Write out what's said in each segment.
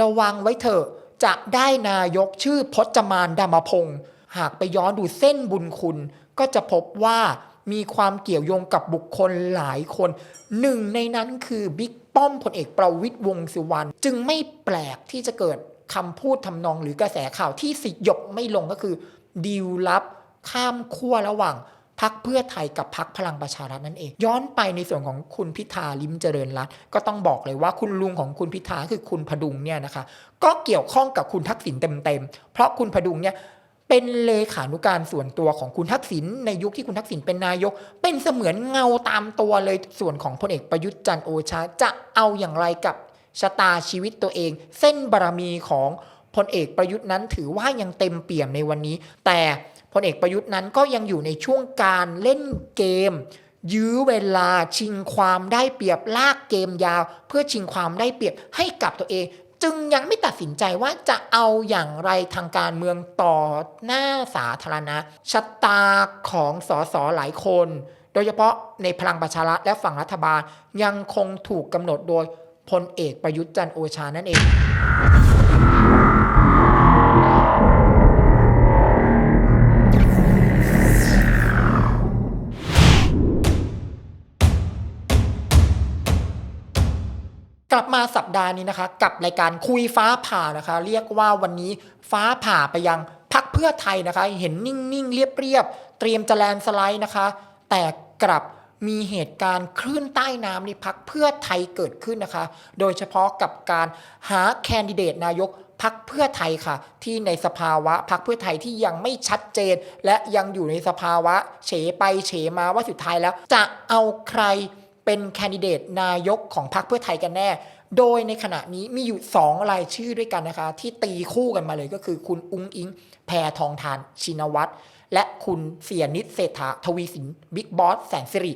ระวังไว้เถอะจะได้นายกชื่อพจมานดามพงศ์หากไปย้อนดูเส้นบุญคุณ ก็จะพบว่ามีความเกี่ยวโยงกับบุคคลหลายคน หนึ่งในนั้นคือบิ๊กป้อมพลเอกประวิตยวงสุวรรณจึงไม่แปลกที่จะเกิดคำพูดทำนองหรือกระแสข่าวที่สิยบไม่ลงก็คือดีลลับข้ามขั้วระหว่าง พักเพื่อไทยกับพักพลังประชารัฐนั่นเอง ย้อนไปในส่วนของคุณพิธาลิมเจริญรัตน์ก็ต้องบอกเลยว่าคุณลุงของคุณพิธาคือคุณพดุงเนี่ยนะคะ ก็เกี่ยวข้องกับคุณทักษิณเต็มๆ เพราะคุณพดุงเนี่ยเป็นเลขานุการส่วนตัวของคุณทักษิณในยุคที่คุณทักษิณเป็นนายก เป็นเสมือนเงาตามตัวเลยส่วนของพลเอกประยุทธ์จันทร์โอชาจะเอาอย่างไรกับชะตาชีวิตตัวเอง เส้นบารมีของพลเอกประยุทธ์นั้นถือว่ายังเต็มเปี่ยมในวันนี้ แต่ พลเอกประยุทธ์นั้นก็ยังอยู่ในช่วงการเล่นเกม ยื้อเวลาชิงความได้เปรียบลากเกมยาว เพื่อชิงความได้เปรียบให้กับตัวเอง จึงยังไม่ตัดสินใจว่าจะเอาอย่างไรทางการเมืองต่อหน้าสาธารณะชะตาของสสหลายคน โดยเฉพาะในพลังประชารัฐและฝั่งรัฐบาลยังคงถูกกำหนดโดยพลเอกประยุทธ์จันโอชานั่นเอง กลับมาสัปดาห์นี้นะคะ กับรายการคุยฟ้าผ่านะคะ เรียกว่าวันนี้ฟ้าผ่าไปยังพักเพื่อไทยนะคะ เห็นนิ่งๆ เรียบๆ เตรียมจะแลนสไลด์นะคะ แต่กลับมีเหตุการณ์คลื่นใต้น้ำในพักเพื่อไทยเกิดขึ้นนะคะ โดยเฉพาะกับการหาแคนดิเดตนายกพักเพื่อไทยค่ะ ที่ในสภาวะพักเพื่อไทยที่ยังไม่ชัดเจน และยังอยู่ในสภาวะเฉไปเฉมาว่าสุดท้ายแล้ว จะเอาใคร เป็นแคนดิเดตนายกของพรรคเพื่อไทยกันแน่ โดยในขณะนี้มีอยู่ 2 รายชื่อด้วยกันนะคะ ที่ตีคู่กันมาเลยก็คือคุณอุ้งอิง แพทองทาน ชินวัตร และคุณเสียนิดเศรษฐาทวีสินบิ๊กบอสแสนสิริ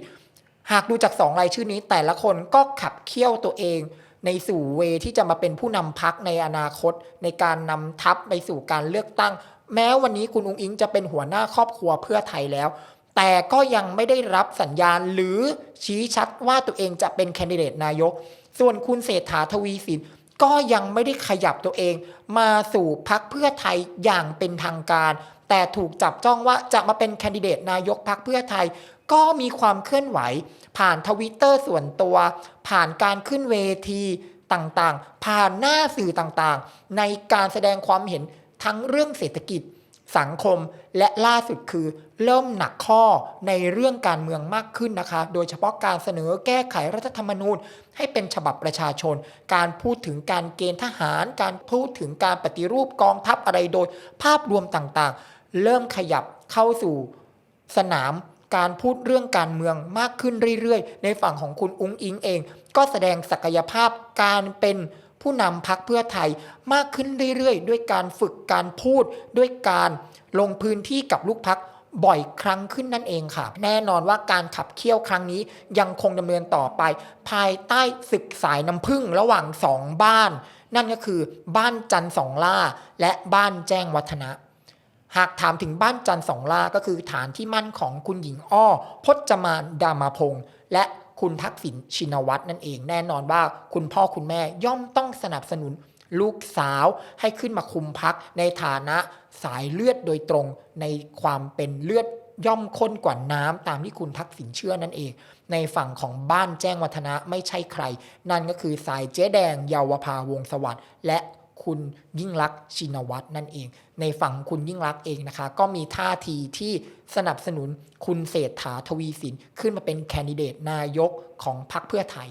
หากดูจาก 2 รายชื่อนี้ แต่ละคนก็ขับเคี่ยวตัวเอง ในสู่เวที่จะมาเป็นผู้นำพักในอนาคต ในการนำทัพไปสู่การเลือกตั้ง แม้วันนี้คุณอุ้งอิงจะเป็นหัวหน้าครอบครัวเพื่อไทยแล้ว แต่ก็ยังไม่ได้รับสัญญาณหรือชี้ชัดว่าตัวเองจะเป็นแคนดิเดตนายก ส่วนคุณเศรษฐาทวีสินก็ยังไม่ได้ขยับตัวเอง มาสู่พักเพื่อไทยอย่างเป็นทางการ แต่ถูกจับจ้องว่าจะมาเป็นแคนดิเดตนายกพักเพื่อไทย ก็มีความเคลื่อนไหว ผ่านทวิตเตอร์ส่วนตัว ผ่านการขึ้นเวทีต่างๆ ผ่านหน้าสื่อต่างๆ ในการแสดงความเห็นทั้งเรื่องเศรษฐกิจ สังคมและล่าสุดคือ เริ่มหนักข้อในเรื่องการเมืองมากขึ้นนะคะ โดยเฉพาะการเสนอแก้ไขรัฐธรรมนูญ ให้เป็นฉบับประชาชน การพูดถึงการเกณฑ์ทหาร การพูดถึงการปฏิรูปกองทัพอะไรโดย ภาพรวมต่างๆ เริ่มขยับเข้าสู่สนามการพูดเรื่องการเมืองมากขึ้นเรื่อยๆ ในฝั่งของคุณอุ้งอิงเอง ก็แสดงศักยภาพการเป็น ผู้นำพักเพื่อไทยมากขึ้นเรื่อยๆ ด้วยการฝึกการพูด ด้วยการลงพื้นที่กับลูกพักบ่อยครั้งขึ้นนั่นเองค่ะ แน่นอนว่าการขับเคี่ยวครั้งนี้ยังคงดำเนินต่อไป ภายใต้ศึกสายน้ำพึ่งระหว่างสองบ้าน นั่นก็คือบ้านจันสองล่า และบ้านแจ้งวัฒนะ หากถามถึงบ้านจันสองล่าก็คือฐานที่มั่นของคุณหญิงอ้อพจมานดามาพงษ์และ คุณทักษิณชินวัตรนั่นเอง แน่นอนว่าคุณพ่อคุณแม่ย่อมต้องสนับสนุนลูกสาวให้ขึ้นมาคุมพักในฐานะสายเลือดโดยตรงในความเป็นเลือดย่อมข้นกว่าน้ำตามที่คุณทักษิณเชื่อนั่นเอง ในฝั่งของบ้านแจ้งวัฒนะไม่ใช่ใคร นั่นก็คือสายเจ๊แดงเยาวภาวงสวัสดิ์และ คุณยิ่งลักชินวัตรนั่นเอง ในฝั่งคุณยิ่งลักเองนะคะ ก็มีท่าทีที่สนับสนุนคุณเศรษฐาทวีสินขึ้นมาเป็นแคนดิเดตนายกของพรรคเพื่อไทย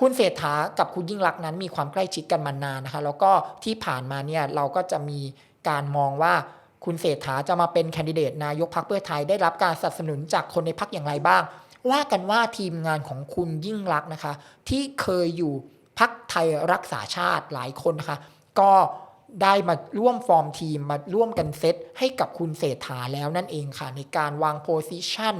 คุณเศรษฐากับคุณยิ่งรักนั้นมีความใกล้ชิดกันมานานนะคะ แล้วก็ที่ผ่านมาเนี่ยเราก็จะมีการมองว่าคุณเศรษฐาจะมาเป็นแคนดิเดตนายกพรรคเพื่อไทยได้รับการสนับสนุนจากคนในพรรคอย่างไรบ้าง ว่ากันว่าทีมงานของคุณยิ่งรักนะคะ ที่เคยอยู่ พรรคไทยรักษาชาติหลายคนนะคะก็ได้มาร่วมฟอร์มทีมมาร่วมกันเซตให้กับคุณเศรษฐาแล้วนั่นเองค่ะ ในการวางโพซิชัน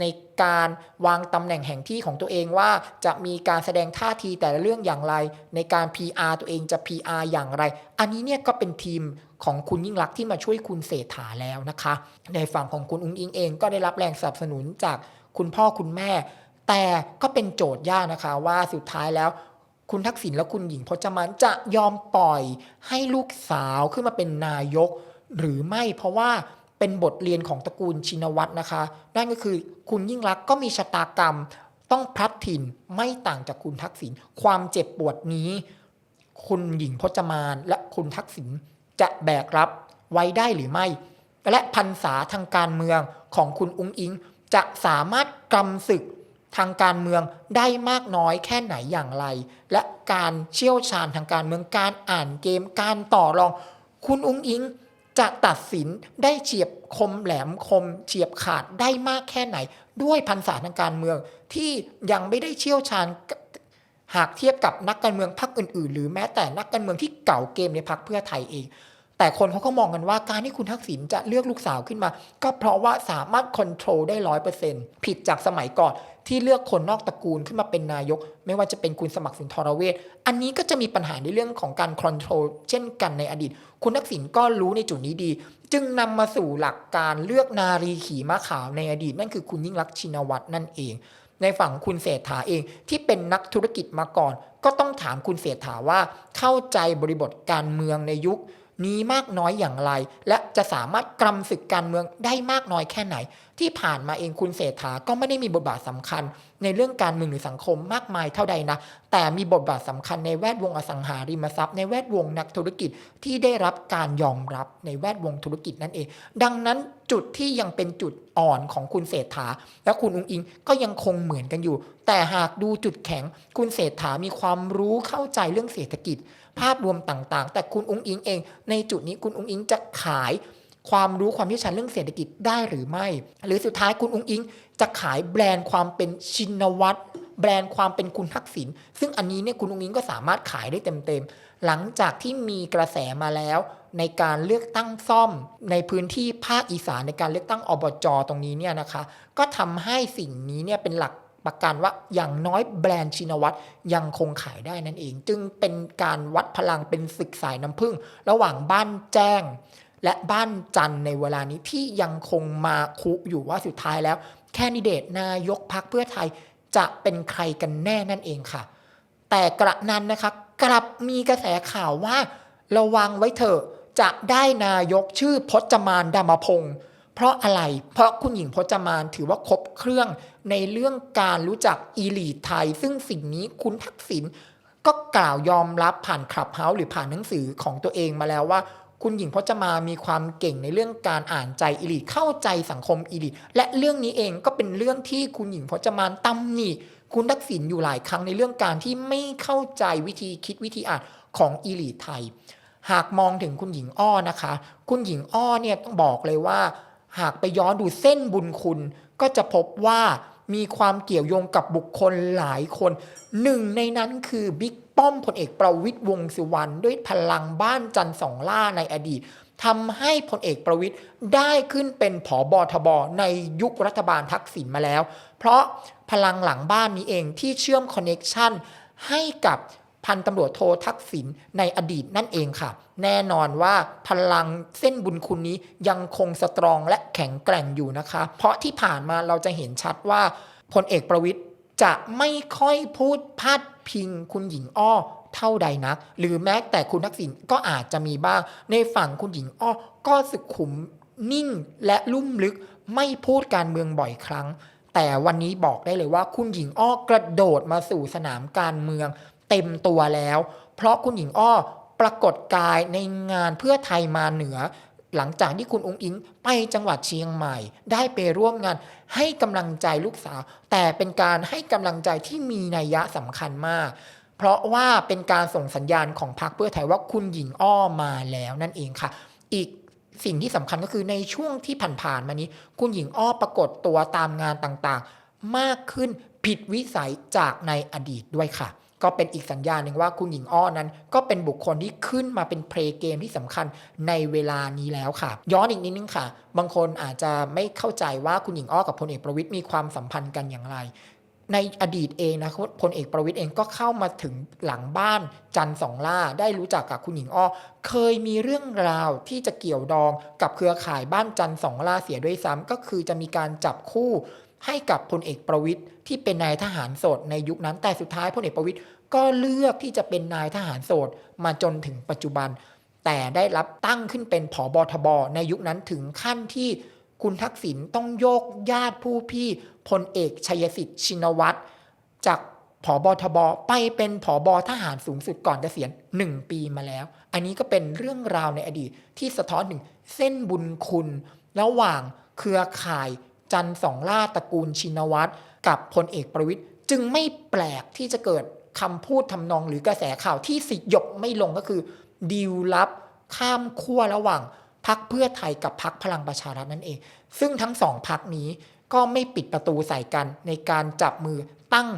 ในการวางตำแหน่งแห่งที่ของตัวเองว่าจะมีการแสดงท่าทีแต่ละเรื่องอย่างไร ในการ PR ตัวเองจะ PR อย่างไร อันนี้เนี่ยก็เป็นทีมของคุณยิ่งรักที่มาช่วยคุณเศรษฐาแล้วนะคะ ในฝั่งของคุณอุ้งอิงเองก็ได้รับแรงสนับสนุนจากคุณพ่อคุณแม่ แต่ก็เป็นโจทย์ยากนะคะว่าสุดท้ายแล้ว คุณทักษิณและคุณหญิงพจมานจะยอมปล่อยให้ลูกสาวขึ้นมาเป็นนายก หรือไม่เพราะว่าเป็นบทเรียนของตระกูลชินวัตรนะคะ นั่นก็คือคุณยิ่งรักก็มีชะตากรรม ต้องพลัดถิ่นไม่ต่างจากคุณทักษิณความเจ็บปวดนี้ คุณหญิงพจมานและคุณทักษิณจะแบกรับไว้ได้หรือไม่ และพันษาทางการเมืองของคุณอุ้งอิงจะสามารถกำศึก ทางการเมืองได้มากน้อยแค่ไหนอย่างไร และการเชี่ยวชาญทางการเมืองการอ่านเกม การต่อรอง คุณอุ้งอิงจะตัดสินได้เฉียบคมแหลมคม เฉียบขาดได้มากแค่ไหน ด้วยพันษาทางการเมืองที่ยังไม่ได้เชี่ยวชาญหากเทียบกับนักการเมืองพรรคอื่นๆ หรือแม้แต่นักการเมืองที่เก่าเกมในพรรคเพื่อไทยเอง แต่คนเขาก็มองกันว่าการที่คุณทักษิณจะเลือกลูกสาวขึ้นมา ก็เพราะว่าสามารถควบคุมได้ร้อยเปอร์เซ็นต์ผิดจากสมัยก่อน ที่เลือกคนนอกตระกูลขึ้นมาเป็นนายก ไม่ว่าจะเป็นคุณสมัครสุนทรเวชอันนี้ก็จะมีปัญหาในเรื่องของการควบคุมเช่นกันในอดีต คุณทักษิณก็รู้ในจุดนี้ดี จึงนำมาสู่หลักการเลือกนารีขี่ม้าขาวในอดีต นั่นคือคุณยิ่งรักษณ์ชินวัตรนั่นเอง ในฝั่งคุณเศรษฐาเองที่เป็นนักธุรกิจมาก่อน ก็ต้องถามคุณเศรษฐาว่าเข้าใจบริบทการเมืองในยุค นี้มากน้อยอย่างไร และจะสามารถกำศึกการเมืองได้มากน้อยแค่ไหน ที่ผ่านมาเองคุณเศรษฐาก็ไม่ได้มีบทบาทสำคัญ ในเรื่องการเมืองหรือสังคมมากมายเท่าใดนะ แต่มีบทบาทสำคัญในแวดวงอสังหาริมทรัพย์ในแวดวงนักธุรกิจที่ได้รับการยอมรับในแวดวงธุรกิจนั่นเอง ดังนั้นจุดที่ยังเป็นจุดอ่อนของคุณเศรษฐา และคุณอุงอิงก็ยังคงเหมือนกันอยู่ แต่หากดูจุดแข็งคุณเศรษฐามีความรู้เข้าใจเรื่องเศรษฐกิจ ภาพรวมต่างๆ แต่คุณอุ้งอิงเอง ในจุดนี้คุณอุ้งอิงจะขายความรู้ความเชี่ยวชาญเรื่องเศรษฐกิจได้หรือไม่ หรือสุดท้ายคุณอุ้งอิง จะขายแบรนด์ความเป็นชินวัตรแบรนด์ความเป็นคุณทักษิณซึ่งอันนี้เนี่ยคุณอุ้งอิงก็สามารถขายได้เต็มๆ หลังจากที่มีกระแสมาแล้ว ในการเลือกตั้งซ่อม ในพื้นที่ภาคอีสานในการเลือกตั้งอบจตรงนี้เนี่ยนะคะ ก็ทำให้สิ่งนี้เนี่ยเป็นหลัก ประกันว่าอย่างน้อยแบรนด์ชินวัตรยังคงขายได้นั่นเอง จึงเป็นการวัดพลังเป็นศึกสายน้ำผึ้งระหว่างบ้านแจ้ง และบ้านจันในเวลานี้ที่ยังคงมาคุอยู่ว่าสุดท้ายแล้ว แคนดิเดตนายกพักเพื่อไทยจะเป็นใครกันแน่นั่นเองค่ะ แต่กระนั้นนะคะกลับมีกระแสข่าวว่า ระวังไว้เถอะจะได้นายกชื่อพจมานดามพงศ์เพราะอะไร เพราะคุณหญิงพจมานถือว่าครบเครื่อง ในเรื่องการรู้จักอีลีทไทย ซึ่งสิ่งนี้คุณทักษิณก็กล่าวยอมรับผ่านคลับเฮาส์หรือผ่านหนังสือของตัวเองมาแล้วว่า คุณหญิงพจมามีความเก่งในเรื่องการอ่านใจอีลีทเข้าใจสังคมอีลีทและเรื่องนี้เองก็เป็นเรื่องที่คุณหญิงพจมานตำหนิคุณทักษิณอยู่หลายครั้งในเรื่องการที่ไม่เข้าใจวิธีคิดวิธีอ่านของอีลีทไทย หากมองถึงคุณหญิงอ้อนะคะ คุณหญิงอ้อเนี่ยต้องบอกเลยว่า หากไปย้อนดูเส้นบุญคุณ ก็จะพบว่ามีความเกี่ยวโยงกับบุคคลหลายคนหนึ่งในนั้นคือบิ๊กป้อมพลเอกประวิตยวงสุวรรณด้วยพลังบ้านจันทร์สองล่าในอดีตทำให้พลเอกประวิตยได้ขึ้นเป็นผอบอทบในยุครัฐบาลทักษิณมาแล้ว เพราะพลังหลังบ้านนี้เองที่เชื่อมคอนเน็ชันให้กับ พันตำรวจโททักษิณในอดีตนั่นเองค่ะ แน่นอนว่าพลังเส้นบุญคุณนี้ยังคงสตรองและแข็งแกร่งอยู่นะคะ เพราะที่ผ่านมาเราจะเห็นชัดว่าพลเอกประวิทย์จะไม่ค่อยพูดพาดพิงคุณหญิงอ้อเท่าใดนัก หรือแม้แต่คุณทักษิณก็อาจจะมีบ้าง ในฝั่งคุณหญิงอ้อก็สุขุมนิ่งและลุ่มลึกไม่พูดการเมืองบ่อยครั้ง แต่วันนี้บอกได้เลยว่าคุณหญิงอ้อกระโดดมาสู่สนามการเมือง เต็มตัวแล้ว เพราะคุณหญิงอ้อปรากฏกายในงานเพื่อไทยมาเหนือ หลังจากที่คุณองค์อิงไปจังหวัดเชียงใหม่ ได้ไปร่วมงานให้กำลังใจลูกสาว แต่เป็นการให้กำลังใจที่มีนัยยะสำคัญมาก เพราะว่าเป็นการส่งสัญญาณของพรรคเพื่อไทยว่าคุณหญิงอ้อมาแล้วนั่นเองค่ะ อีกสิ่งที่สำคัญก็คือในช่วงที่ผ่านๆมานี้ คุณหญิงอ้อปรากฏตัวตามงานต่างๆ มากขึ้นผิดวิสัยจากในอดีตด้วยค่ะ ก็เป็นอีกสัญญาณหนึ่งว่าคุณหญิงอ้อนั้น ก็เป็นบุคคลที่ขึ้นมาเป็นเพลย์เกมที่สำคัญในเวลานี้แล้วค่ะ ย้อนอีกนิดนึงค่ะ บางคนอาจจะไม่เข้าใจว่าคุณหญิงอ้อกับพลเอกประวิตยมีความสัมพันธ์กันอย่างไร ในอดีตเองนะพลเอกประวิตยเองก็เข้ามาถึงหลังบ้านจันสองล่าได้รู้จักกับคุณหญิงอ้อ เคยมีเรื่องราวที่จะเกี่ยวดองกับเครือข่ายบ้านจันสองล่าเสียด้วยซ้ำก็คือจะมีการจับคู่ ให้กับพลเอกประวิตยที่เป็นนายทหารโสดในยุคนั้น แต่สุดท้ายพลเอกประวิตยก็เลือกที่จะเป็นนายทหารโสดมาจนถึงปัจจุบัน แต่ได้รับตั้งขึ้นเป็นผอบทบในยุคนั้นถึงขั้นที่คุณทักษิณต้องโยกญาติผู้พี่พลเอกชัยสิทธิ์ชินวัตรจากผอบทบไปเป็นผอบทหารสูงสุดก่อนเกษียณ1 ปีมาแล้ว อันนี้ก็เป็นเรื่องราวในอดีตที่สะท้อนถึงเส้นบุญคุณ ระหว่างเครือข่าย จันสองล่าตระกูลชินวัตรกับพลเอกประวิตยจึงไม่แปลกที่จะเกิดคำพูดทำนองหรือกระแสข่าวที่สิยบไม่ลงก็คือดีลลับข้ามขั้วระหว่างพักเพื่อไทยกับพักพลังประชารัฐนั่นเอง ซึ่งทั้งสองพักนี้ก็ไม่ปิดประตูใส่กันในการจับมือตั้ง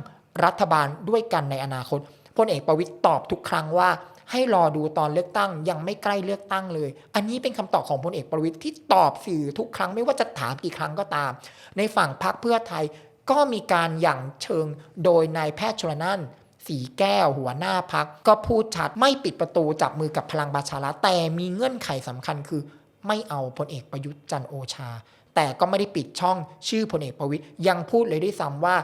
รัฐบาลด้วยกันในอนาคตพลเอกประวิตยตอบทุกครั้งว่า ให้รอดูตอนเลือกตั้ง ยังไม่ใกล้เลือกตั้งเลย อันนี้เป็นคำตอบของพลเอกประวิตยที่ตอบสื่อทุกครั้งไม่ว่าจะถามกี่ครั้งก็ตาม ในฝั่งพรรคเพื่อไทยก็มีการหยั่งเชิงโดยนายแพทย์ชลนั่นสีแก้วหัวหน้าพักก็พูดชัดไม่ปิดประตูจับมือกับพลังประชารัฐแต่มีเงื่อนไขสำคัญคือ ไม่เอาพลเอกประยุทธ์จันโอชา แต่ก็ไม่ได้ปิดช่องชื่อพลเอกประวิตยยังพูดเลยด้วยซ้ำว่า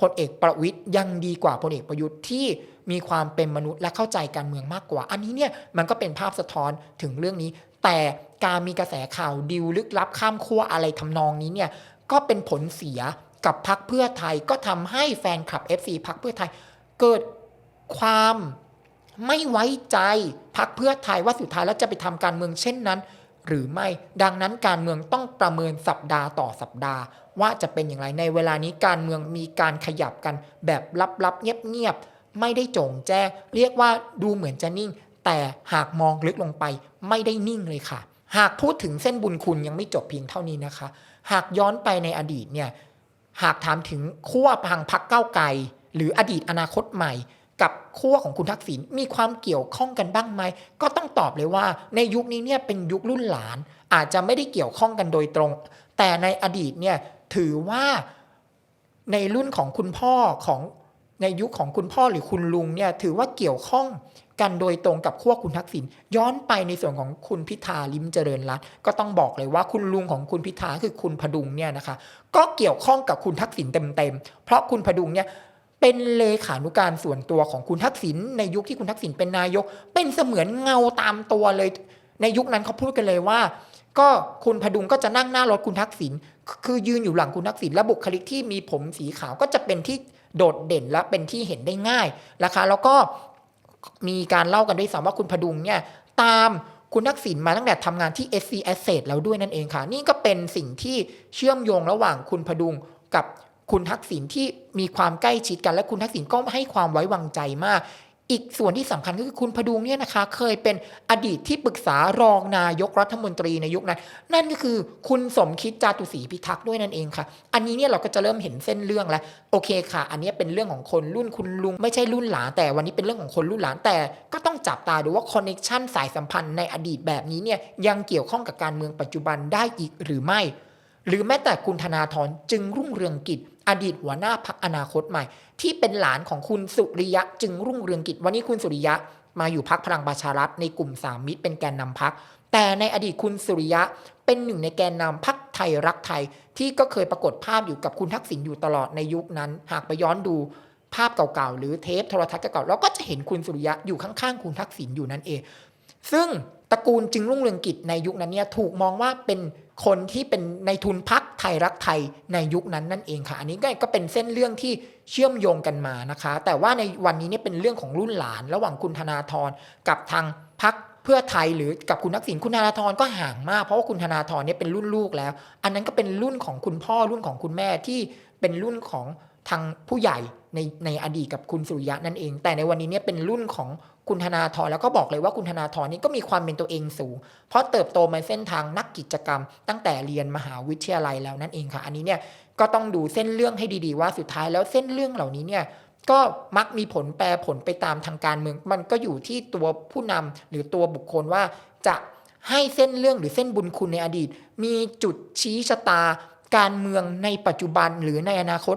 พลเอกประวิตยยังดีกว่าพลเอกประยุทธ์ที่มีความเป็นมนุษย์และเข้าใจการเมืองมากกว่า อันนี้เนี่ยมันก็เป็นภาพสะท้อนถึงเรื่องนี้ แต่การมีกระแสข่าวดิวลึกลับข้ามขั้วอะไรทำนองนี้เนี่ยก็เป็นผลเสียกับพักเพื่อไทยก็ทำให้แฟนคลับ FC พักเพื่อไทย เกิดความไม่ไว้ใจพักเพื่อไทยว่าสุดท้ายแล้วจะไปทำการเมืองเช่นนั้น หรือไม่ ดังนั้นการเมืองต้องประเมินสัปดาห์ต่อสัปดาห์ ว่าจะเป็นอย่างไรในเวลานี้การเมืองมีการขยับกันแบบลับๆ เงียบๆ ไม่ได้โจงแจ้ง เรียกว่าดูเหมือนจะนิ่ง แต่หากมองลึกลงไปไม่ได้นิ่งเลยค่ะ หากพูดถึงเส้นบุญคุณยังไม่จบเพียงเท่านี้นะคะ หากย้อนไปในอดีตเนี่ยหากถามถึงขั้วทางพักเก้าไกลหรืออดีตอนาคตใหม่ กับขั้วของคุณทักษิณมีความเกี่ยวข้องกันบ้างไหม ก็ต้องตอบเลยว่า ในยุคนี้เนี่ยเป็นยุครุ่นหลาน อาจจะไม่ได้เกี่ยวข้องกันโดยตรง แต่ในอดีตเนี่ยถือว่าในรุ่นของคุณพ่อของในยุคของคุณพ่อหรือคุณลุงเนี่ยถือว่าเกี่ยวข้องกันโดยตรงกับขั้วคุณทักษิณย้อนไปในส่วนของคุณพิธาลิมเจริญรัตน์ก็ต้องบอกเลยว่าคุณลุงของคุณพิธาคือคุณพดุงเนี่ยนะคะ ก็เกี่ยวข้องกับคุณทักษิณเต็มๆเพราะคุณพดุงเนี่ย เป็นเลขานุการส่วนตัวของคุณทักษิณในยุคที่คุณทักษิณเป็นนายก เป็นเสมือนเงาตามตัวเลย ในยุคนั้นเขาพูดกันเลยว่า ก็คุณพดุงก็จะนั่งหน้ารถคุณทักษิณคือยืนอยู่หลังคุณทักษิณและบุคลิกที่มีผมสีขาวก็จะเป็นที่โดดเด่นและเป็นที่เห็นได้ง่ายนะคะ แล้วก็มีการเล่ากันด้วยซ้ำว่าคุณพดุงเนี่ยตามคุณทักษิณมาตั้งแต่ทำงานที่ SC Asset แล้วด้วยนั่นเองค่ะ นี่ก็เป็นสิ่งที่เชื่อมโยงระหว่างคุณพดุงกับ คุณทักษิณที่มีความใกล้ชิดกันและคุณทักษิณก็ให้ความไว้วางใจมาก อีกส่วนที่สำคัญก็คือคุณพดุงเนี่ยนะคะ เคยเป็นอดีตที่ปรึกษารองนายกรัฐมนตรีในยุคนั้น นั่นก็คือคุณสมคิดจาตุศรีพิทักษ์ด้วยนั่นเองค่ะ อันนี้เนี่ยเราก็จะเริ่มเห็นเส้นเรื่องแล้วโอเคค่ะ อันนี้เป็นเรื่องของคนรุ่นคุณลุงไม่ใช่รุ่นหลานแต่วันนี้เป็นเรื่องของคนรุ่นหลานแต่ก็ต้องจับตาดูว่าคอนเน็ชันสายสัมพันธ์ในอดีตแบบนี้เนี่ยยังเกี่ยวข้องกับการเมืองปัจจุบันได้อีกหรือไม่ หรือแม้แต่คุณธนาธรจึงรุ่งเรืองกิจ อดีตหัวหน้าพักอนาคตใหม่ ที่เป็นหลานของคุณสุริยะ จึงรุ่งเรืองกิจวันนี้คุณสุริยะ มาอยู่พักพลังประชารัฐในกลุ่มสามมิตรเป็นแกนนำพักแต่ในอดีตคุณสุริยะเป็นหนึ่งในแกนนำพักไทยรักไทย ที่ก็เคยปรากฏภาพอยู่กับคุณทักษิณอยู่ตลอดในยุคนั้น หากไปย้อนดูภาพเก่าๆหรือเทปโทรทัศน์เก่าๆเราก็จะเห็นคุณสุริยะอยู่ข้างๆคุณทักษิณอยู่นั่นเอง ซึ่งตระกูลจึงรุ่งเรืองกิจในยุคนั้นเนี่ยถูกมองว่าเป็น คนที่เป็นในทุนพักไทยรักไทยในยุคนั้นนั่นเองค่ะ อันนี้ก็เป็นเส้นเรื่องที่เชื่อมโยงกันมานะคะ แต่ว่าในวันนี้เนี่ยเป็นเรื่องของรุ่นหลาน ระหว่างคุณธนาธรกับทางพักเพื่อไทยหรือกับคุณทักษิณคุณธนาธรก็ห่างมาก เพราะว่าคุณธนาธรเนี่ยเป็นรุ่นลูกแล้ว อันนั้นก็เป็นรุ่นของคุณพ่อรุ่นของคุณแม่ที่เป็นรุ่นของทางผู้ใหญ่ในในอดีตกับคุณสุริยะนั่นเอง แต่ในวันนี้เนี่ยเป็นรุ่นของ คุณธนาธรแล้วก็บอกเลยว่าคุณธนาธรนี่ก็มีความเป็นตัวเองสูง เพราะเติบโตมาเส้นทางนักกิจกรรม ตั้งแต่เรียนมหาวิทยาลัยแล้วนั่นเองค่ะ อันนี้เนี่ยก็ต้องดูเส้นเรื่องให้ดีๆว่าสุดท้ายแล้วเส้นเรื่องเหล่านี้เนี่ยก็มักมีผลแปรผลไปตามทางการเมือง มันก็อยู่ที่ตัวผู้นำหรือตัวบุคคลว่าจะให้เส้นเรื่องหรือเส้นบุญคุณในอดีต มีจุดชี้ชะตาการเมืองในปัจจุบันหรือในอนาคต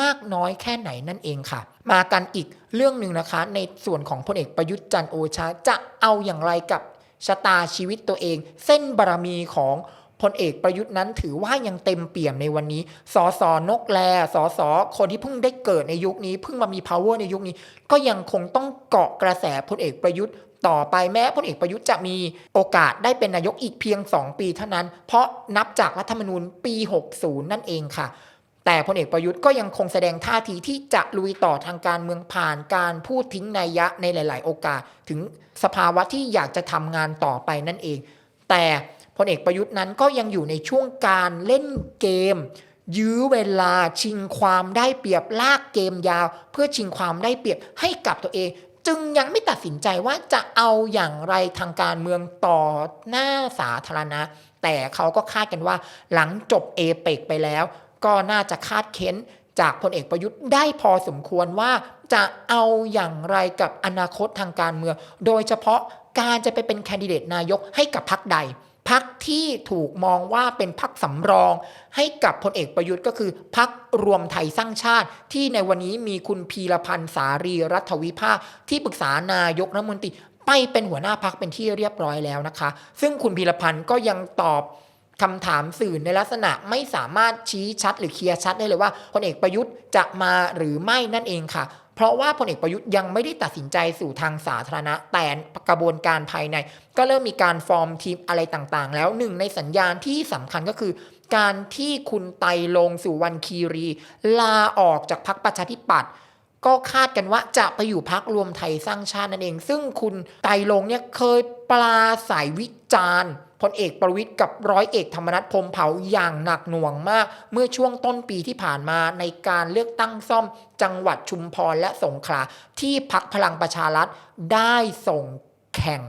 มากน้อยแค่ไหนนั่นเองค่ะ มากันอีกเรื่องหนึ่งนะคะ ในส่วนของพลเอกประยุทธ์จันโอชาจะเอาอย่างไรกับชะตาชีวิตตัวเอง เส้นบารมีของพลเอกประยุทธ์นั้นถือว่ายังเต็มเปี่ยมในวันนี้ สสนกแล สสคนที่เพิ่งได้เกิดในยุคนี้เพิ่งมามี power ในยุคนี้ ก็ยังคงต้องเกาะกระแสพลเอกประยุทธ์ ต่อไปแม้พลเอกประยุทธ์จะมีโอกาสได้เป็นนายกอีกเพียง 2 ปีเท่านั้น เพราะนับจากรัฐธรรมนูญปี 60 นั่นเองค่ะ แต่พลเอกประยุทธ์ก็ยังคงแสดงท่าทีที่จะลุยต่อทางการเมืองผ่านการพูดทิ้งนัยยะในหลาย ๆ โอกาส ถึงสภาวะที่อยากจะทำงานต่อไปนั่นเอง แต่พลเอกประยุทธ์นั้นก็ยังอยู่ในช่วงการเล่นเกม ยื้อเวลาชิงความได้เปรียบลากเกมยาว เพื่อชิงความได้เปรียบให้กับตัวเอง จึงยังไม่ตัดสินใจว่าจะเอาอย่างไรทางการเมืองต่อหน้าสาธารณะ แต่เขาก็คาดกันว่าหลังจบเอเปกไปแล้ว ก็น่าจะคาดเค้นจากพลเอกประยุทธ์ได้พอสมควรว่าจะเอาอย่างไรกับอนาคตทางการเมือง โดยเฉพาะการจะไปเป็นแคนดิเดตนายกให้กับพรรคใดพักที่ถูกมองว่าเป็นพักสำรอง ให้กับพลเอกประยุทธ์ก็คือพักรวมไทยสร้างชาติ ที่ในวันนี้มีคุณพีรพันธ์สารีรัฐวิภาที่ปรึกษานายกรัฐมนตรีไปเป็นหัวหน้าพักเป็นที่เรียบร้อยแล้วนะคะ ซึ่งคุณพีรพันธ์ก็ยังตอบ คำถามสื่อในลักษณะไม่สามารถชี้ชัดหรือเคลียร์ชัดได้เลยว่าพลเอกประยุทธ์จะมาหรือไม่นั่นเองค่ะ เพราะว่าพลเอกประยุทธ์ยังไม่ได้ตัดสินใจสู่ทางสาธารณะแต่กระบวนการภายใน ก็เริ่มมีการฟอร์มทีมอะไรต่างๆ แล้วหนึ่งในสัญญาณที่สำคัญก็คือ การที่คุณไตลงสู่วันคีรี ลาออกจากพรรคประชาธิปัตย์ก็คาดกันว่าจะไปอยู่พักรวมไทยสร้างชาตินั่นเอง ซึ่งคุณไตลงเนี่ยเคยปลาสายวิจารณ์ พลเอกประวิทย์กับร้อยเอกธรรมนัฐพรมเผาอย่างหนักหน่วงมาก เมื่อช่วงต้นปีที่ผ่านมาในการเลือกตั้งซ่อมจังหวัดชุมพรและสงขลาที่พักพลังประชารัฐได้ส่งแข่ง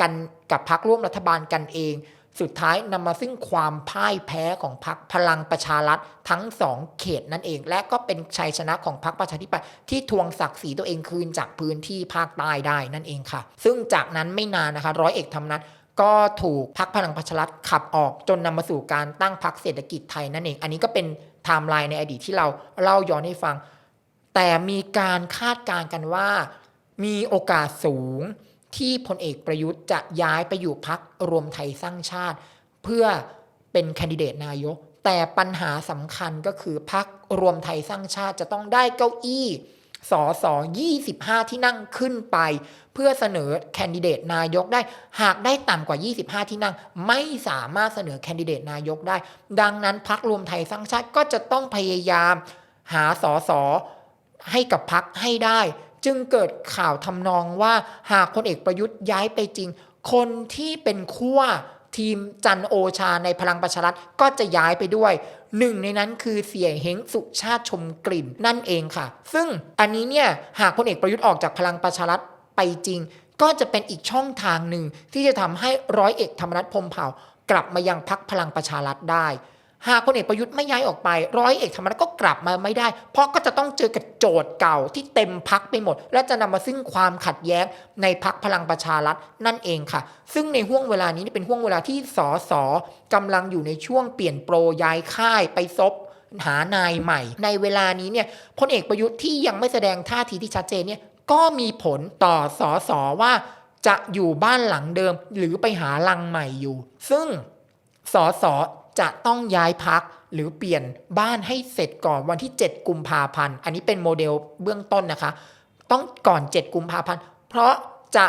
กันกับพักร่วมรัฐบาลกันเอง สุดท้ายนำมาซึ่งความพ่ายแพ้ของพรรคพลังประชารัฐทั้งสองเขตนั่นเอง และก็เป็นชัยชนะของพรรคประชาธิปัตย์ที่ทวงศักดิ์ศรีตัวเองคืนจากพื้นที่ภาคใต้ได้นั่นเองค่ะ ซึ่งจากนั้นไม่นานนะคะร้อยเอกธรรมนัฐ ก็ถูกพรรคพลังประชารัฐขับออกจนนำมาสู่การตั้งพรรคเศรษฐกิจไทยนั่นเอง อันนี้ก็เป็นไทม์ไลน์ในอดีตที่เราเล่าย้อนให้ฟัง แต่มีการคาดการณ์กันว่า มีโอกาสสูงที่พลเอกประยุทธ์จะย้ายไปอยู่พักรวมไทยสร้างชาติ เพื่อเป็นแคนดิเดตนายก แต่ปัญหาสำคัญก็คือพักรวมไทยสร้างชาติจะต้องได้เก้าอี้ สอสอ25 ที่นั่งขึ้นไป เพื่อเสนอแคนดิเดตนายกได้ หากได้ต่ำกว่า 25 ที่นั่ง ไม่สามารถเสนอแคนดิเดตนายกได้ ดังนั้นพักรวมไทยสร้างชาติก็จะต้องพยายาม หาสอสอให้กับพักให้ได้ จึงเกิดข่าวทำนองว่าหากพลเอกประยุทธ์ย้ายไปจริง คนที่เป็นขั้ว ทีมจันโอชาในพลังประชารัฐก็จะย้ายไปด้วยหนึ่งในนั้นคือเสี่ยเฮงสุชาติชมกลิ่นนั่นเองค่ะ ซึ่งอันนี้เนี่ยหากพลเอกประยุทธ์ออกจากพลังประชารัฐไปจริง ก็จะเป็นอีกช่องทางหนึ่งที่จะทำให้ร้อยเอกธรรมนัฐพมเผ่ากลับมายังพักพลังประชารัฐได้ หากพลเอกประยุทธ์ไม่ย้ายออกไป ร้อยเอกธรรมนัฐก็กลับมาไม่ได้ เพราะก็จะต้องเจอกับโจทย์เก่าที่เต็มพักไปหมด และจะนำมาซึ่งความขัดแย้งในพักพลังประชารัฐนั่นเองค่ะ ซึ่งในห่วงเวลานี้เป็นห่วงเวลาที่สสกำลังอยู่ในช่วงเปลี่ยนโปรย้ายค่ายไปซบหานายใหม่ ในเวลานี้เนี่ยพลเอกประยุทธ์ที่ยังไม่แสดงท่าทีที่ชัดเจนเนี่ยก็มีผลต่อสอสอว่าจะอยู่บ้านหลังเดิม หรือไปหาลังใหม่อยู่ ซึ่งสอสอ จะต้องย้ายพักหรือเปลี่ยนบ้านให้เสร็จก่อนวันที่ 7 กุมภาพันธ์ อันนี้เป็นโมเดลเบื้องต้นนะคะ ต้องก่อน 7 กุมภาพันธ์ เพราะจะ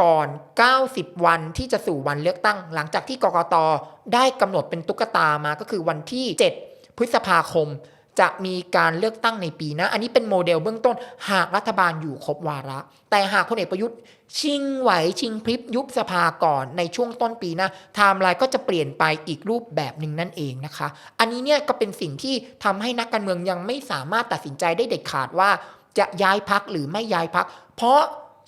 ก่อน 90 วันที่จะสู่วันเลือกตั้ง หลังจากที่กกตได้กำหนดเป็นตุ๊กตามาก็คือวันที่ 7 พฤษภาคม จะมีการเลือกตั้งในปีหนะอันนี้เป็นโมเดลเบื้องต้น หากรัฐบาลอยู่ครบวาระ แต่หากพลเอกประยุทธ์ ชิงไหวชิงพริบยุบสภาก่อนในช่วงต้นปีหนะไทม์ไลน์ก็จะเปลี่ยนไปอีกรูปแบบหนึ่งนั่นเองนะคะ อันนี้เนี่ยก็เป็นสิ่งที่ทำให้นักการเมืองยังไม่สามารถตัดสินใจได้เด็ดขาดว่า จะย้ายพักหรือไม่ย้ายพัก เพราะ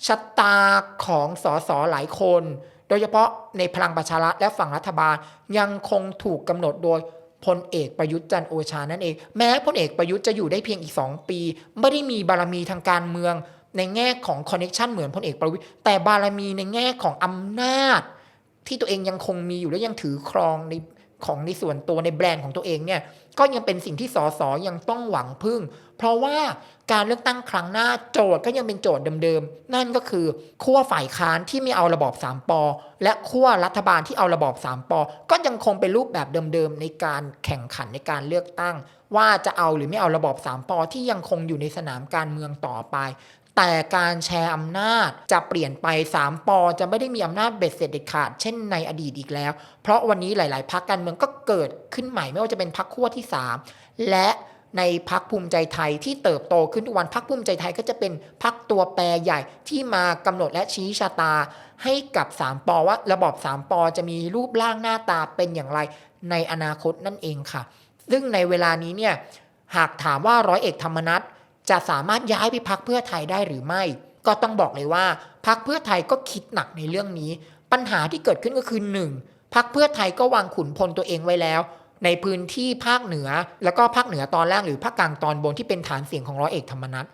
ชะตาของสสหลายคน โดยเฉพาะในพลังประชารัฐและฝั่งรัฐบาลยังคงถูกกำหนดโดย พลเอกประยุทธ์จันโอชานั่นเอง แม้พลเอกประยุทธ์จะอยู่ได้เพียงอีก 2 ปี ไม่ได้มีบารมีทางการเมือง ในแง่ของคอนเน็ชันเหมือนพลเอกประวิทย์แต่บารมีในแง่ของอำนาจ ที่ตัวเองยังคงมีอยู่และยังถือครองในของในส่วนตัวในแบรนด์ของตัวเองเนี่ย ก็ยังเป็นสิ่งที่สสยังต้องหวังพึ่ง เพราะว่าการเลือกตั้งครั้งหน้าโจทย์ก็ยังเป็นโจทย์เดิมๆ นั่นก็คือขั้วฝ่ายค้านที่ไม่เอาระบอบ3ปอและขั้วรัฐบาลที่เอาระบอบ3ปอก็ยังคงเป็นรูปแบบเดิมๆ ในการแข่งขันในการเลือกตั้ง ว่าจะเอาหรือไม่เอาระบอบ3ปอที่ยังคงอยู่ในสนามการเมืองต่อไปแต่การแชร์อำนาจจะเปลี่ยนไป 3 ปอจะไม่ได้มีอำนาจเบ็ดเสร็จเด็ดขาด เช่นในอดีตอีกแล้ว เพราะวันนี้หลาย ๆพักการเมืองก็เกิดขึ้นใหม่ไม่ว่าจะเป็นพักขั้วที่3 และในพักภูมิใจไทยที่เติบโตขึ้นทุกวันพักภูมิใจไทยก็จะเป็นพักตัวแปรใหญ่ที่มากำหนดและชี้ชะตา ให้กับ 3ปอว่าระบอบ 3ปอจะมีรูปร่างหน้าตาเป็นอย่างไรในอนาคตนั่นเองค่ะ ซึ่งในเวลานี้เนี่ยหากถามว่าร้อยเอกธรรมนัฐจะสามารถย้ายไปพักเพื่อไทยได้หรือไม่ ก็ต้องบอกเลยว่าพักเพื่อไทยก็คิดหนักในเรื่องนี้ ปัญหาที่เกิดขึ้นก็คือ 1 พักเพื่อไทยก็วางขุนพลตัวเองไว้แล้ว ในพื้นที่ภาคเหนือ แล้วก็ภาคเหนือตอนล่างหรือภาคกลางตอนบนที่เป็นฐานเสียงของร้อยเอกธรรมนัฐ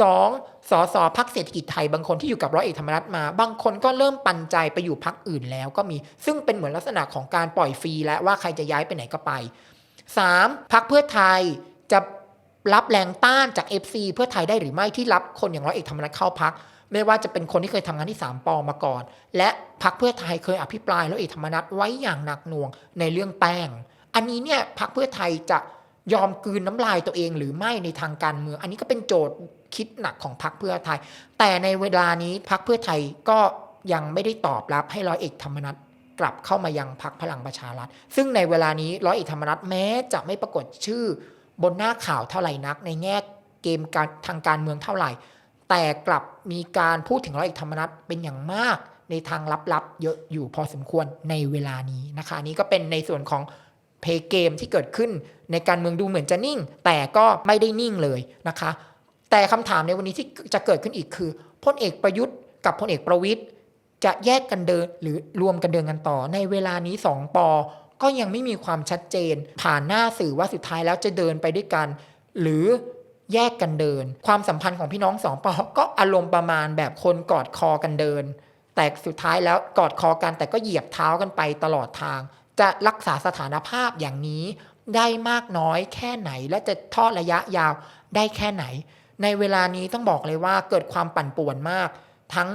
สองสสพักเศรษฐกิจไทยบางคนที่อยู่กับร้อยเอกธรรมนัฐมา บางคนก็เริ่มปันใจไปอยู่พักอื่นแล้วก็มี ซึ่งเป็นเหมือนลักษณะของการปล่อยฟรีและว่าใครจะย้ายไปไหนก็ไป 3. พักเพื่อไทยจะรับแรงต้านจาก FC เพื่อไทยได้หรือไม่ที่รับคนอย่างร้อยเอกธรรมนัฐเข้าพัก ไม่ว่าจะเป็นคนที่เคยทำงานที่ 3ปอมาก่อน และพักเพื่อไทยเคยอภิปรายร้อยเอกธรรมนัฐไว้อย่างหนักหน่วงในเรื่องแป้ง อันนี้เนี่ยพักเพื่อไทยจะยอมกืนน้ำลายตัวเองหรือไม่ในทางการเมือง อันนี้ก็เป็นโจทย์คิดหนักของพักเพื่อไทย แต่ในเวลานี้พักเพื่อไทยก็ยังไม่ได้ตอบรับให้ร้อยเอกธรรมนัฐกลับเข้ามายังพักพลังประชารัฐ ซึ่งในเวลานี้ร้อยเอกธรรมนัฐแม้จะไม่ปรากฏชื่อบนหน้าข่าวเท่าไหร่นัก ในแง่เกมการทางการเมืองเท่าไหร่ แต่กลับมีการพูดถึงร้อยเอกธรรมนัฐเป็นอย่างมากในทางลับๆเยอะอยู่พอสมควรในเวลานี้นะคะนนี้ก็เป็นในส่วนของ เพย์เกมที่เกิดขึ้นในการเมืองดูเหมือนจะนิ่ง แต่ก็ไม่ได้นิ่งเลยนะคะ แต่คำถามในวันนี้ที่จะเกิดขึ้นอีกคือพลเอกประยุทธ์กับพลเอกประวิทย์จะแยกกันเดินหรือรวมกันเดินกันต่อ ในเวลานี้ 2 ปอ ก็ยังไม่มีความชัดเจน ผ่านหน้าสื่อว่าสุดท้ายแล้วจะเดินไปด้วยกัน หรือแยกกันเดิน ความสัมพันธ์ของพี่น้องสองปอก็อารมณ์ประมาณแบบคนกอดคอกันเดิน แต่สุดท้ายแล้วกอดคอกันแต่ก็เหยียบเท้ากันไปตลอดทาง จะรักษาสถานภาพอย่างนี้ได้มากน้อยแค่ไหน และจะทอดระยะยาวได้แค่ไหน ในเวลานี้ต้องบอกเลยว่าเกิดความปั่นป่วนมาก ทั้ง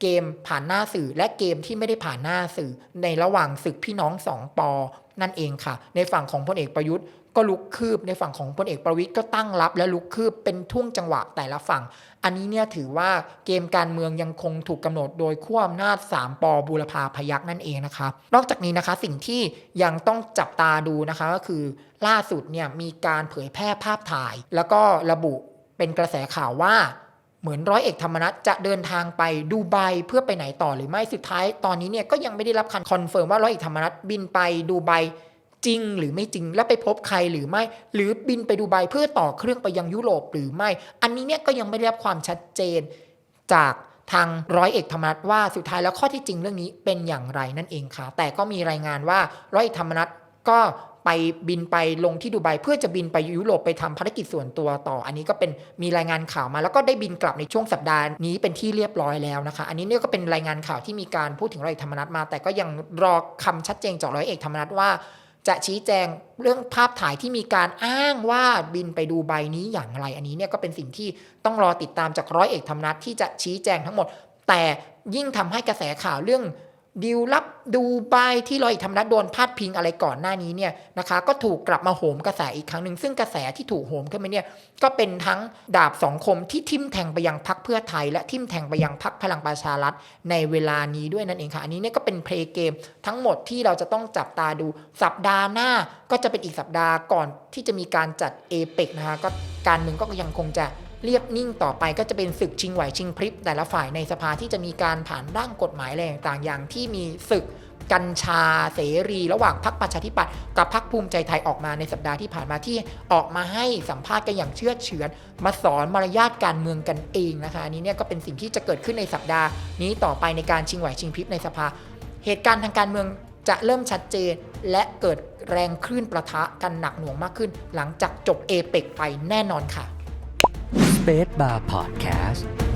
เกมผ่านหน้าสื่อและเกมที่ไม่ได้ผ่านหน้าสื่อในระหว่างศึกพี่น้องสองปอ นั่นเองค่ะ ในฝั่งของพลเอกประยุทธ์ก็ลุกคืบในฝั่งของพลเอกประวิทย์ก็ตั้งรับและลุกคืบเป็นท่วงจังหวะแต่ละฝั่ง อันนี้เนี่ยถือว่าเกมการเมืองยังคงถูกกำหนดโดยขั้วอำนาจ 3ปอบูรพาพยักนั่นเองนะคะนอกจากนี้นะคะสิ่งที่ยังต้องจับตาดูนะคะก็คือล่าสุดเนี่ยมีการเผยแพร่ภาพถ่าย แล้วก็ระบุเป็นกระแสข่าวว่า เหมือนร้อยเอกธรรมนัฐจะเดินทางไปดูไบเพื่อไปไหนต่อหรือไม่สุดท้าย ตอนนี้เนี่ยก็ยังไม่ได้รับการคอนเฟิร์มว่าร้อยเอกธรรมนัฐบินไปดูไบจริงหรือไม่จริงแล้วไปพบใครหรือไม่ หรือบินไปดูไบเพื่อต่อเครื่องไปยังยุโรปหรือไม่ อันนี้เนี่ยก็ยังไม่ได้รับความชัดเจนจากทางร้อยเอกธรรมนัฐว่าสุดท้ายแล้วข้อที่จริงเรื่องนี้เป็นอย่างไรนั่นเองค่ะแต่ก็มีรายงานว่าร้อยเอกธรรมนัฐก็ ไปบินไปลงที่ดูไบเพื่อจะบินไปยุโรปไปทำภารกิจส่วนตัวต่อ อันนี้ก็เป็นมีรายงานข่าวมา แล้วก็ได้บินกลับในช่วงสัปดาห์นี้เป็นที่เรียบร้อยแล้วนะคะ อันนี้เนี่ยก็เป็นรายงานข่าวที่มีการพูดถึงร้อยเอกธรรมนัฐมา แต่ก็ยังรอคำชัดเจนจากร้อยเอกธรรมนัฐว่า จะชี้แจงเรื่องภาพถ่ายที่มีการอ้างว่าบินไปดูใบนี้อย่างไร อันนี้เนี่ยก็เป็นสิ่งที่ต้องรอติดตามจากร้อยเอกธรรมนัฐที่จะชี้แจงทั้งหมด แต่ยิ่งทำให้กระแสข่าวเรื่อง ดีลลับดูไบที่ร้อยเอกธรรมนัฐโดนพาดพิงอะไรก่อนหน้านี้เนี่ยนะคะก็ถูกกลับมาโหมกระแสอีกครั้งหนึ่งซึ่งกระแสที่ถูกโหมขึ้นมาเนี่ยก็เป็นทั้งดาบสองคมที่ทิ่มแทงไปยังพักเพื่อไทย และทิ่มแทงไปยังพักพลังประชารัฐในเวลานี้ด้วยนั่นเองค่ะ อันนี้เนี่ยก็เป็นเพลย์เกมทั้งหมดที่เราจะต้องจับตาดูสัปดาห์หน้าก็จะเป็นอีกสัปดาห์ก่อนที่จะมีการจัดเอเปกนะคะก็การเมืองก็ยังคงจะ เรียบนิ่งต่อไปก็จะเป็นศึกชิงไหวชิงพริบ แต่ละฝ่ายในสภาที่จะมีการผ่านร่างกฎหมายอะไรต่างๆ อย่างที่มีศึกกัญชาเสรีระหว่างพรรคประชาธิปัตย์กับพรรคภูมิใจไทยออกมาในสัปดาห์ที่ผ่านมาที่ออกมาให้สัมภาษณ์กันอย่างเชื่อเฉือน มาสอนมารยาทการเมืองกันเองนะคะนนี้เนี่ยก็เป็นสิ่งที่จะเกิดขึ้นในสัปดาห์ นี้ต่อไปในการชิงไหวชิงพริบในสภา เหตุการณ์ทางการเมืองจะเริ่มชัดเจนและเกิดแรงคลื่นประทะกันหนักหน่วงมากขึ้น หลังจากจบเอเปกไปแน่นอนค่ะ Space Bar Podcast